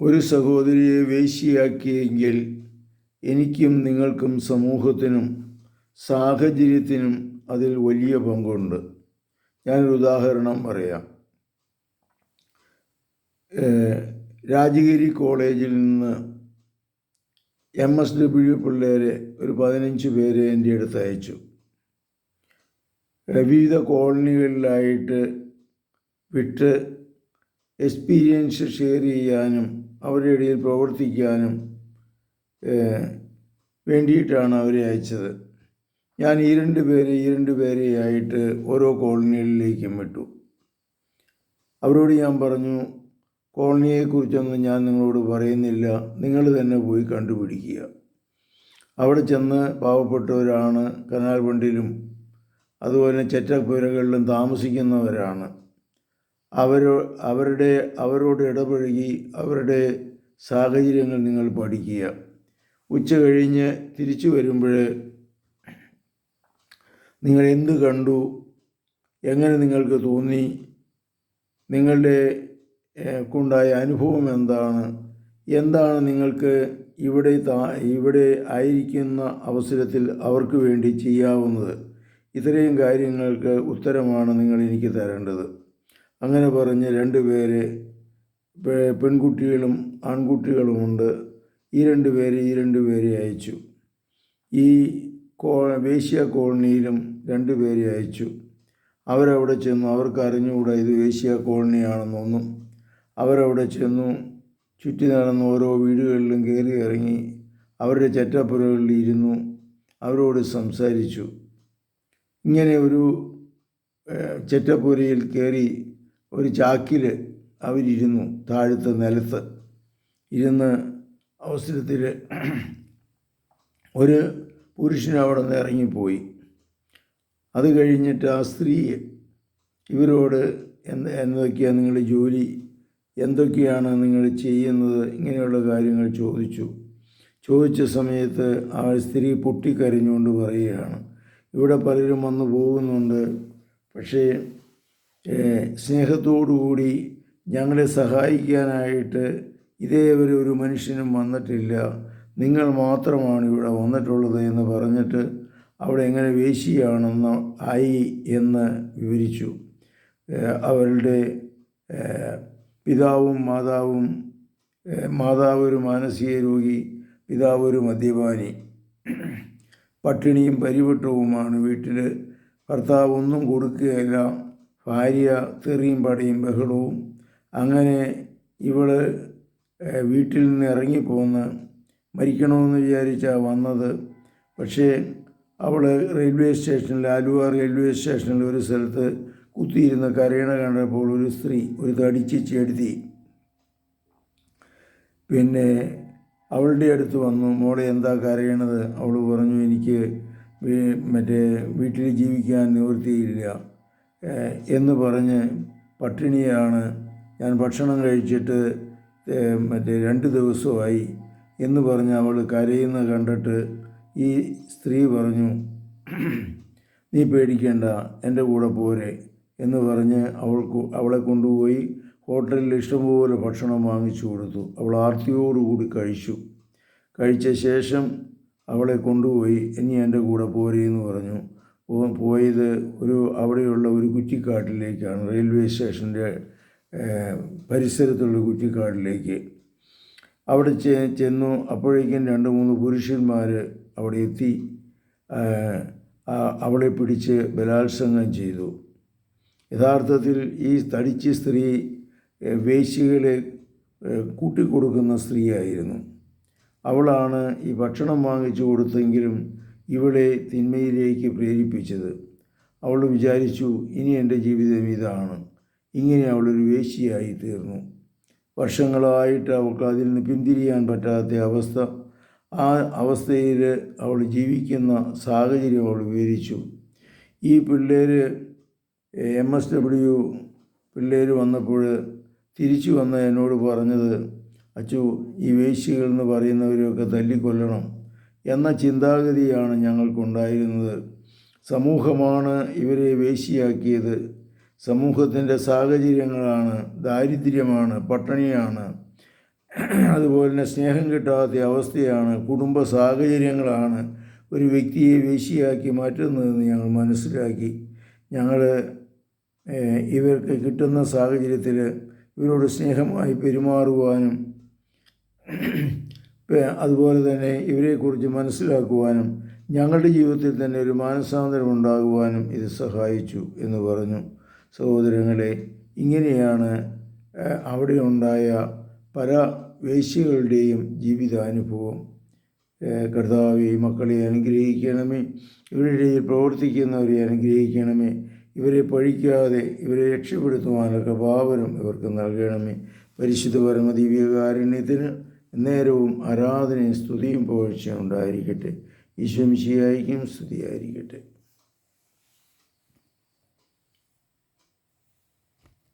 ഒരു സഹോദരിയെ വേശ്യയാക്കിയെങ്കിൽ എനിക്കും നിങ്ങൾക്കും സമൂഹത്തിനും സാഹചര്യത്തിനും അതിൽ വലിയ പങ്കുണ്ട്. ഞാനൊരു ഉദാഹരണം പറയാം. രാജഗിരി കോളേജിൽ നിന്ന് എം എസ് ഡബ്ല്യു പിള്ളേരെ ഒരു പതിനഞ്ച് പേരെ എന്റെ അടുത്ത് അയച്ചു. വിവിധ കോളനികളിലായിട്ട് വിട്ട് എക്സ്പീരിയൻസ് ഷെയർ ചെയ്യാനും അവരുടെ ഇടയിൽ പ്രവർത്തിക്കാനും വേണ്ടിയിട്ടാണ് അവരെ അയച്ചത്. ഞാൻ ഈ രണ്ട് പേരെ ഈ രണ്ട് പേരെയായിട്ട് ഓരോ കോളനികളിലേക്കും വിട്ടു. അവരോട് ഞാൻ പറഞ്ഞു കോളനിയെക്കുറിച്ചൊന്നും ഞാൻ നിങ്ങളോട് പറയുന്നില്ല. നിങ്ങൾ തന്നെ പോയി കണ്ടുപിടിക്കുക. അവിടെ ചെന്ന് പാവപ്പെട്ടവരാണ് കനാൽ വണ്ടിയിലും അതുപോലെ ചെറ്റപ്പുരകളിലും താമസിക്കുന്നവരാണ്. അവരോ അവരുടെ അവരോട് ഇടപഴകി അവരുടെ സാഹചര്യങ്ങൾ നിങ്ങൾ പഠിക്കുക. ഉച്ച കഴിഞ്ഞ് തിരിച്ചു വരുമ്പോൾ നിങ്ങൾ എന്ത് കണ്ടു? എങ്ങനെ നിങ്ങൾക്ക് തോന്നി? നിങ്ങളുടെ കൊണ്ടായ അനുഭവം എന്താണ്? എന്താണ് നിങ്ങൾക്ക് ഇവിടെ ഇവിടെ ആയിരിക്കുന്ന അവസരത്തിൽ അവർക്ക് വേണ്ടി ചെയ്യാവുന്നത്? ഇത്രയും കാര്യങ്ങൾക്ക് ഉത്തരമാണ് നിങ്ങൾ എനിക്ക് തരേണ്ടത്. അങ്ങനെ പറഞ്ഞ് രണ്ട് പേര് പെ- പെൺകുട്ടികളും ആൺകുട്ടികളുമുണ്ട്. ഈ രണ്ട് പേര് ഈ രണ്ട് പേരെ അയച്ചു. ഈ കോ വേശ്യ കോളനിയിലും രണ്ട് പേരെ അയച്ചു. അവരവിടെ ചെന്നു. അവർക്ക് അറിഞ്ഞുകൂടാ ഇത് വേശ്യ കോളനിയാണെന്നൊന്നും. അവരവിടെ ചെന്നു. ചുറ്റി നടന്ന് ഓരോ വീടുകളിലും കയറി ഇറങ്ങി അവരുടെ ചറ്റപ്പുരകളിൽ ഇരുന്നു. അവരോട് സംസാരിച്ചു. ഇങ്ങനെ ഒരു ചെറ്റപ്പുരയിൽ കയറി ഒരു ചാക്കിൽ അവരിരുന്നു താഴത്തെ നിലത്ത്. ഇരുന്ന് അവസരത്തിൽ ഒരു പുരുഷൻ അവിടെ നിന്ന് ഇറങ്ങിപ്പോയി. അത് കഴിഞ്ഞിട്ട് ആ സ്ത്രീ ഇവരോട് എന്ത് എന്തൊക്കെയാണ് നിങ്ങളുടെ ജോലി? എന്തൊക്കെയാണ് നിങ്ങൾ ചെയ്യുന്നത്? ഇങ്ങനെയുള്ള കാര്യങ്ങൾ ചോദിച്ചു. ചോദിച്ച സമയത്ത് ആ സ്ത്രീ പൊട്ടിക്കരഞ്ഞുകൊണ്ട് പറയുകയാണ്. ഇവിടെ പലരും വന്നു പോകുന്നുണ്ട്. പക്ഷേ സ്നേഹത്തോടുകൂടി ഞങ്ങളെ സഹായിക്കാനായിട്ട് ഇതേവരെ ഒരു മനുഷ്യനും വന്നിട്ടില്ല. നിങ്ങൾ മാത്രമാണ് ഇവിടെ വന്നിട്ടുള്ളത് എന്ന് പറഞ്ഞിട്ട് അവിടെ എങ്ങനെ വേശിയാണെന്ന് ആയി എന്ന് വിവരിച്ചു. അവരുടെ പിതാവും മാതാവും മാതാവ് ഒരു മാനസിക രോഗി പിതാവ് ഒരു മദ്യപാനി. പട്ടിണിയും പരിവട്ടവുമാണ് വീട്ടിൽ ഭർത്താവ് ഒന്നും കൊടുക്കുകയില്ല. ഭാര്യ തെറിയും പടയും ബഹളവും. അങ്ങനെ ഇവൾ വീട്ടിൽ നിന്ന് ഇറങ്ങിപ്പോന്ന് മരിക്കണമെന്ന് വിചാരിച്ചാണ് വന്നത്. പക്ഷേ അവൾ റെയിൽവേ സ്റ്റേഷനിൽ ആലുവ റെയിൽവേ സ്റ്റേഷനിൽ ഒരു സ്ഥലത്ത് കുത്തിയിരുന്ന് കരയണ കണ്ടപ്പോൾ ഒരു സ്ത്രീ ഒരു തടിച്ച് ചെടുത്തി പിന്നെ അവളുടെ അടുത്ത് വന്നു മോളെ എന്താ കരയണത്? അവൾ പറഞ്ഞു എനിക്ക് മറ്റേ വീട്ടിൽ ജീവിക്കാൻ നിവൃത്തിയില്ല. എന്ന് പറഞ്ഞ് പട്ടിണിയാണ്. ഞാൻ ഭക്ഷണം കഴിച്ചിട്ട് മറ്റേ രണ്ട് ദിവസമായി എന്ന് പറഞ്ഞ് അവൾ കരയുന്ന കണ്ടിട്ട് ഈ സ്ത്രീ പറഞ്ഞു നീ പേടിക്കേണ്ട എന്റെ കൂടെ പോരെ എന്ന് പറഞ്ഞ് അവൾക്ക് അവളെ കൊണ്ടുപോയി ഹോട്ടലിൽ ഇഷ്ടംപോലെ ഭക്ഷണം വാങ്ങിച്ചു കൊടുത്തു. അവൾ ആർത്തിയോടുകൂടി കഴിച്ചു. കഴിച്ച ശേഷം അവളെ കൊണ്ടുപോയി ഇനി എന്റെ കൂടെ പോരെ എന്ന് പറഞ്ഞു. പോയത് ഒരു അവിടെയുള്ള ഒരു കുറ്റിക്കാട്ടിലേക്കാണ് റെയിൽവേ സ്റ്റേഷന്റെ പരിസരത്തുള്ള കുറ്റിക്കാട്ടിലേക്ക്. അവിടെ ചെ ചെന്നു അപ്പോഴേക്കും രണ്ട് മൂന്ന് പുരുഷന്മാർ അവിടെ എത്തി അവളെ പിടിച്ച് ബലാത്സംഗം ചെയ്തു. യഥാർത്ഥത്തിൽ ഈ തടിച്ച സ്ത്രീ വേശികളെ കൂട്ടിക്കൊടുക്കുന്ന സ്ത്രീയായിരുന്നു. അവളാണ് ഈ ഭക്ഷണം വാങ്ങിച്ചു കൊടുത്തെങ്കിലും ഇവളെ തിന്മയിലേക്ക് പ്രേരിപ്പിച്ചത്. അവൾ വിചാരിച്ചു ഇനി എന്റെ ജീവിതം ഇതാണ്. ഇങ്ങനെ അവളൊരു വേശിയായി തീർന്നു. വർഷങ്ങളായിട്ട് അവൾക്ക് അതിൽ നിന്ന് പിന്തിരിയാൻ പറ്റാത്ത അവസ്ഥ ആ അവസ്ഥയിൽ അവൾ ജീവിക്കുന്ന സാഹചര്യം അവൾ വിവരിച്ചു. ഈ പിള്ളേർ എം എസ് ഡബ്ല്യു പിള്ളേർ വന്നപ്പോൾ തിരിച്ചു വന്ന് എന്നോട് പറഞ്ഞത് അച്ചു ഈ വേശ്യകൾ എന്ന് പറയുന്നവരെയൊക്കെ തല്ലിക്കൊല്ലണം. എന്ന ചിന്താഗതിയാണ് ഞങ്ങൾക്കുണ്ടായിരുന്നത്. സമൂഹമാണ് ഇവരെ വേശിയാക്കിയത്. സമൂഹത്തിന്റെ സാഹചര്യങ്ങളാണ് ദാരിദ്ര്യമാണ് പട്ടിണിയാണ്. അതുപോലെ തന്നെ സ്നേഹം കിട്ടാത്ത അവസ്ഥയാണ് കുടുംബ സാഹചര്യങ്ങളാണ് ഒരു വ്യക്തിയെ വേശിയാക്കി മാറ്റുന്നതെന്ന് ഞങ്ങൾ മനസ്സിലാക്കി. ഞങ്ങൾ ഇവർക്ക് കിട്ടുന്ന സാഹചര്യത്തിൽ ഇവരോട് സ്നേഹമായി പെരുമാറുവാനും അതുപോലെ തന്നെ ഇവരെക്കുറിച്ച് മനസ്സിലാക്കുവാനും ഞങ്ങളുടെ ജീവിതത്തിൽ തന്നെ ഒരു മാനസാന്തരം ഉണ്ടാകുവാനും ഇത് സഹായിച്ചു എന്ന് പറഞ്ഞു. സഹോദരങ്ങളെ ഇങ്ങനെയാണ് അവിടെ ഉണ്ടായ പല വേശ്യകളുടെയും ജീവിതാനുഭവം. കർത്താവെ മക്കളെ അനുഗ്രഹിക്കണമേ. ഇവരുടെ പ്രവർത്തിക്കുന്നവരെ അനുഗ്രഹിക്കണമേ. ഇവരെ പഴിക്കാതെ ഇവരെ രക്ഷപ്പെടുത്തുവാനൊക്കെ ഭാവനം ഇവർക്ക് നൽകണമേ. പരിശുദ്ധ പരമ ദിവ്യകാരുണ്യത്തിന് നേരവും ആരാധനയും സ്തുതിയും പുകഴ്ചയും ഉണ്ടായിരിക്കട്ടെ. ഈശ്വംശിയായിരിക്കും സ്തുതിയായിരിക്കട്ടെ.